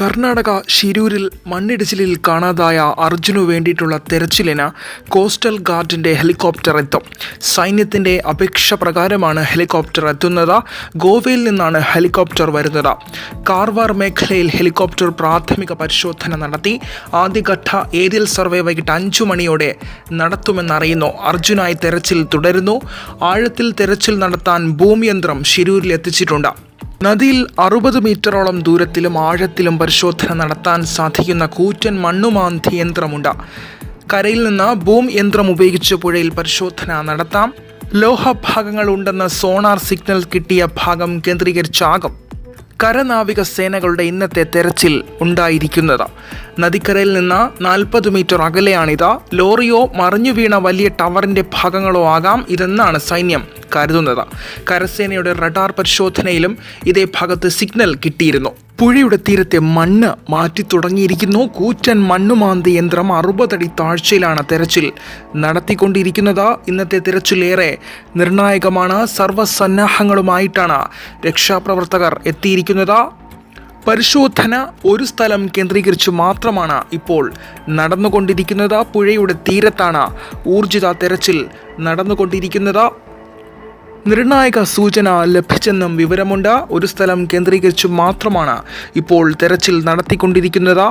കർണാടക ഷിരൂരിൽ മണ്ണിടിച്ചിലിൽ കാണാതായ അർജുനു വേണ്ടിയിട്ടുള്ള തെരച്ചിലിന് കോസ്റ്റൽ ഗാർഡിന്റെ ഹെലികോപ്റ്റർ എത്തും. സൈന്യത്തിന്റെ അപേക്ഷ പ്രകാരമാണ് ഹെലികോപ്റ്റർ എത്തുന്നത്. ഗോവയിൽ നിന്നാണ് ഹെലികോപ്റ്റർ വരുന്നത്. കാർവാർ മേഖലയിൽ ഹെലികോപ്റ്റർ പ്രാഥമിക പരിശോധന നടത്തി. ആദ്യഘട്ട ഏരിയൽ സർവേ വൈകിട്ട് അഞ്ചു മണിയോടെ നടത്തുമെന്നറിയുന്നു. അർജുനായി തെരച്ചിൽ തുടരുന്നു. ആഴത്തിൽ തെരച്ചിൽ നടത്താൻ ഭൂമിയന്ത്രം ഷിരൂരിൽ എത്തിച്ചിട്ടുണ്ട്. നദിയിൽ അറുപത് മീറ്ററോളം ദൂരത്തിലും ആഴത്തിലും പരിശോധന നടത്താൻ സാധിക്കുന്ന കൂറ്റൻ മണ്ണുമാന്തി യന്ത്രമുണ്ട് കരയിൽ നിന്ന് ബൂം യന്ത്രം ഉപയോഗിച്ച് പുഴയിൽ പരിശോധന നടത്താം. ലോഹഭാഗങ്ങൾ ഉണ്ടെന്ന് സോണാർ സിഗ്നൽ കിട്ടിയ ഭാഗം കേന്ദ്രീകരിച്ചാകും കരനാവിക സേനകളുടെ ഇന്നത്തെ തെരച്ചിൽ ഉണ്ടായിരിക്കുന്നത്. നദിക്കരയിൽ നിന്ന് നാൽപ്പത് മീറ്റർ അകലെയാണിത്. ലോറിയോ മറിഞ്ഞു വീണ വലിയ ടവറിന്റെ ഭാഗങ്ങളോ ആകാം ഇതെന്നാണ് സൈന്യം കരുതുന്നത്. കരസേനയുടെ റഡാർ പരിശോധനയിലും ഇതേ ഭാഗത്ത് സിഗ്നൽ കിട്ടിയിരുന്നു. പുഴയുടെ തീരത്തെ മണ്ണ് മാറ്റി തുടങ്ങിയിരിക്കുന്നു. കൂറ്റൻ മണ്ണുമാന്തി യന്ത്രം അറുപതടി താഴ്ചയിലാണ് തെരച്ചിൽ നടത്തിക്കൊണ്ടിരിക്കുന്നത്. ഇന്നത്തെ തിരച്ചിലേറെ നിർണായകമാണ്. സർവസന്നാഹങ്ങളുമായിട്ടാണ് രക്ഷാപ്രവർത്തകർ എത്തിയിരിക്കുന്നത്. പരിശോധന ഒരു സ്ഥലം കേന്ദ്രീകരിച്ച് മാത്രമാണ് ഇപ്പോൾ നടന്നുകൊണ്ടിരിക്കുന്നത്. പുഴയുടെ തീരത്താണ് ഊർജിത തെരച്ചിൽ നടന്നുകൊണ്ടിരിക്കുന്നത്. നിർണായക സൂചന ലഭിച്ചെന്നും വിവരമുണ്ട്. ഒരു സ്ഥലം കേന്ദ്രീകരിച്ചു മാത്രമാണ് ഇപ്പോൾ തെരച്ചിൽ നടത്തിക്കൊണ്ടിരിക്കുന്നത്.